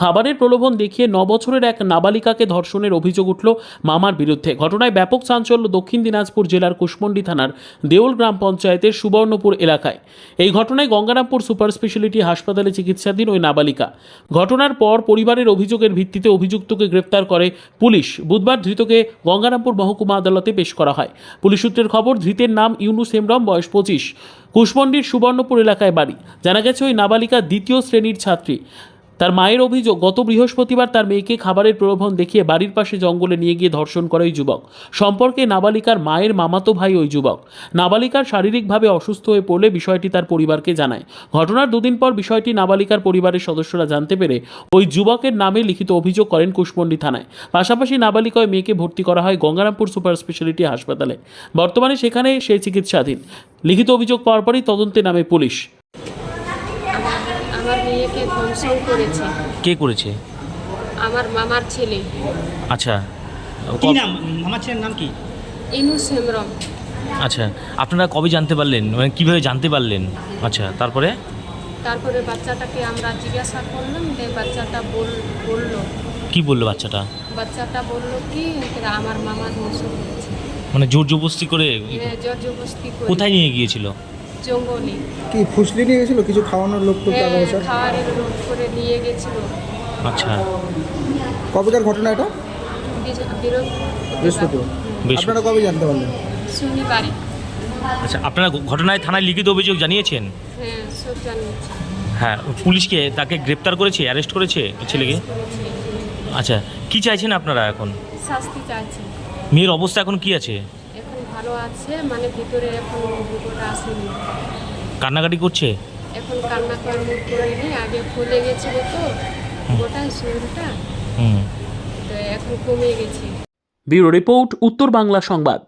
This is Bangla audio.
খাবারের প্রলোভন দেখিয়ে ন বছরের এক নাবালিকাকে ধর্ষণের অভিযোগ উঠল মামার বিরুদ্ধে। ঘটনায় ব্যাপক চাঞ্চল্য দক্ষিণ দিনাজপুর জেলার কুশমন্ডি থানার দেউল গ্রাম পঞ্চায়েতের সুবর্ণপুর এলাকায়। এই ঘটনায় গঙ্গারামপুর সুপার স্পেশালিটি হাসপাতালে চিকিৎসাধীন ওই নাবালিকা। ঘটনার পর পরিবারের অভিযোগের ভিত্তিতে অভিযুক্তকে গ্রেপ্তার করে পুলিশ। বুধবার ধৃতকে গঙ্গারামপুর মহকুমা আদালতে পেশ করা হয়। পুলিশ সূত্রের খবর, ধৃতের নাম ইউনুস হেমরম বয়স পঁচিশ। কুশমন্ডির সুবর্ণপুর এলাকায় বাড়ি। জানা গেছে, ওই নাবালিকা দ্বিতীয় শ্রেণির ছাত্রী। তার মায়ের অভিযোগ, গত বৃহস্পতিবার তার মেয়েকে খাবারের প্রলোভন দেখিয়ে বাড়ির পাশে জঙ্গলে নিয়ে গিয়ে ধর্ষণ করে ওই যুবক। সম্পর্কে নাবালিকার মায়ের মামাতো ভাই ওই যুবক। নাবালিকার শারীরিকভাবে অসুস্থ হয়ে পড়লে বিষয়টি তার পরিবারকে জানায়। ঘটনার দুদিন পর বিষয়টি নাবালিকার পরিবারের সদস্যরা জানতে পেরে ওই যুবকের নামে লিখিত অভিযোগ করেন কুশমন্ডি থানায়। পাশাপাশি নাবালিকা ওই মেয়েকে ভর্তি করা হয় গঙ্গারামপুর সুপার স্পেশালিটি হাসপাতালে। বর্তমানে সেখানে সে চিকিৎসাধীন। লিখিত অভিযোগ পাওয়ার পরই তদন্তে নামে পুলিশ। আমার মেয়েকে ধর্ষণ করেছে। কে করেছে? আমার মামার ছেলে। আচ্ছা। কি নাম? মামার ছেলের নাম কি? ইনুস হেমরম আচ্ছা আপনারা কবে জানতে পারলেন? মানে কীভাবে জানতে পারলেন? আচ্ছা তারপরে? তারপরে বাচ্চাটাকে আমরা জিজ্ঞাসা করলাম যে বাচ্চাটা বল বলল। কি বলল বাচ্চাটা? বাচ্চাটা বলল কি আমার মামা ধর্ষণ করেছে মানে জোর জবরদস্তি করে হ্যাঁ, জোর জবরদস্তি করে। কোথায় নিয়ে গিয়েছিল? জঙ্গলে। কি ফুসলি নিয়ে গেছিল? কিছু খাওয়ানোর লোক টোক টাকা হ্যাঁ, পয়সা খাওয়ারের লোড করে নিয়ে গেছিল। আচ্ছা। কবেকার ঘটনা এটা? বৃহস্পতিবার। আপনারা কবে জানতে পারলেন? শনিবারে। আচ্ছা আপনারা ঘটনায় থানায় লিখিত অভিযোগ জানিয়েছেন? হ্যাঁ সব জানিয়েছে। হ্যাঁ পুলিশকে তাকে গ্রেপ্তার করেছে অ্যারেস্ট করেছে ছেলেকে? আচ্ছা কি চাইছেন আপনারা এখন? শাস্তি চাইছে। মেয়ের অবস্থা এখন কি আছে? আছে মানে ভিতরে এখন রিপোর্ট আসেনি। কান্নাকাটি করছে? এখন কান্না করার মুখ করেনি আগে ফুলে গেছিল তো গোটা শরীরটা হুম। তো এখন কমে গেছে। ব্যুরো রিপোর্ট উত্তর বাংলা সংবাদ।